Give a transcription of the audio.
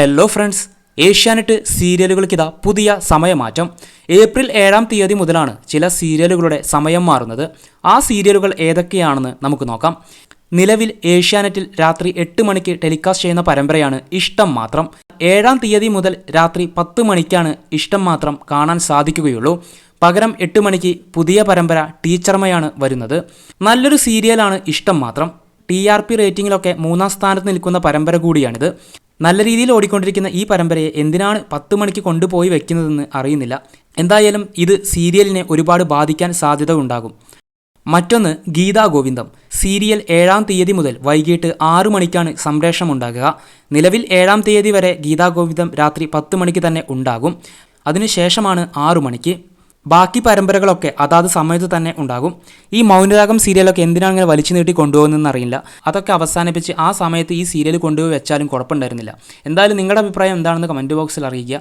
Hello friends Asianet സീരിയലുകൾക്ക് ഇതാ പുതിയ സമയമാറ്റം. April ഏഴാം തീയതി മുതലാണ് ചില സീരിയലുകളുടെ സമയം മാറുന്നത്. ആ സീരിയലുകൾ ഏതൊക്കെയാണെന്ന് നമുക്ക് നോക്കാം. നിലവിൽ ഏഷ്യാനെറ്റിൽ രാത്രി എട്ട് മണിക്ക് ടെലികാസ്റ്റ് ചെയ്യുന്ന പരമ്പരയാണ് ഇഷ്ടം മാത്രം. ഏഴാം തീയതി മുതൽ രാത്രി പത്ത് മണിക്കാണ് ഇഷ്ടം മാത്രം കാണാൻ സാധിക്കുകയുള്ളൂ. പകരം എട്ട് മണിക്ക് പുതിയ പരമ്പര ടീച്ചർമയാണ് വരുന്നത്. നല്ലൊരു സീരിയലാണ് ഇഷ്ടം മാത്രം. ടി ആർ പി റേറ്റിംഗിലൊക്കെ മൂന്നാം സ്ഥാനത്ത് നിൽക്കുന്ന പരമ്പര കൂടിയാണിത്. നല്ല രീതിയിൽ ഓടിക്കൊണ്ടിരിക്കുന്ന ഈ പരമ്പരയെ എന്തിനാണ് പത്ത് മണിക്ക് കൊണ്ടുപോയി വെക്കുന്നതെന്ന് അറിയുന്നില്ല. എന്തായാലും ഇത് സീരിയലിനെ ഒരുപാട് ബാധിക്കാൻ സാധ്യത ഉണ്ടാകും. മറ്റൊന്ന് ഗീതാ ഗോവിന്ദം. സീരിയൽ ഏഴാം തീയതി മുതൽ വൈകിട്ട് ആറു മണിക്കാണ് സംപ്രേഷണം ഉണ്ടാകുക. നിലവിൽ ഏഴാം തീയതി വരെ ഗീതാ ഗോവിന്ദം രാത്രി പത്ത് മണിക്ക് തന്നെ ഉണ്ടാകും. അതിനുശേഷമാണ് ആറു മണിക്ക്. ബാക്കി പരമ്പരകളൊക്കെ അതാത് സമയത്ത് തന്നെ ഉണ്ടാകും. ഈ മൗനരാഗം സീരിയലൊക്കെ എന്തിനാണ് ഇങ്ങനെ വലിച്ചു നീട്ടി കൊണ്ടുപോകുന്നതെന്ന് അറിയില്ല. അതൊക്കെ അവസാനിപ്പിച്ച് ആ സമയത്ത് ഈ സീരിയൽ കൊണ്ടുപോയി വെച്ചാലും കുഴപ്പമുണ്ടായിരുന്നില്ല. എന്തായാലും നിങ്ങളുടെ അഭിപ്രായം എന്താണെന്ന് കമന്റ് ബോക്സിൽ അറിയിക്കുക.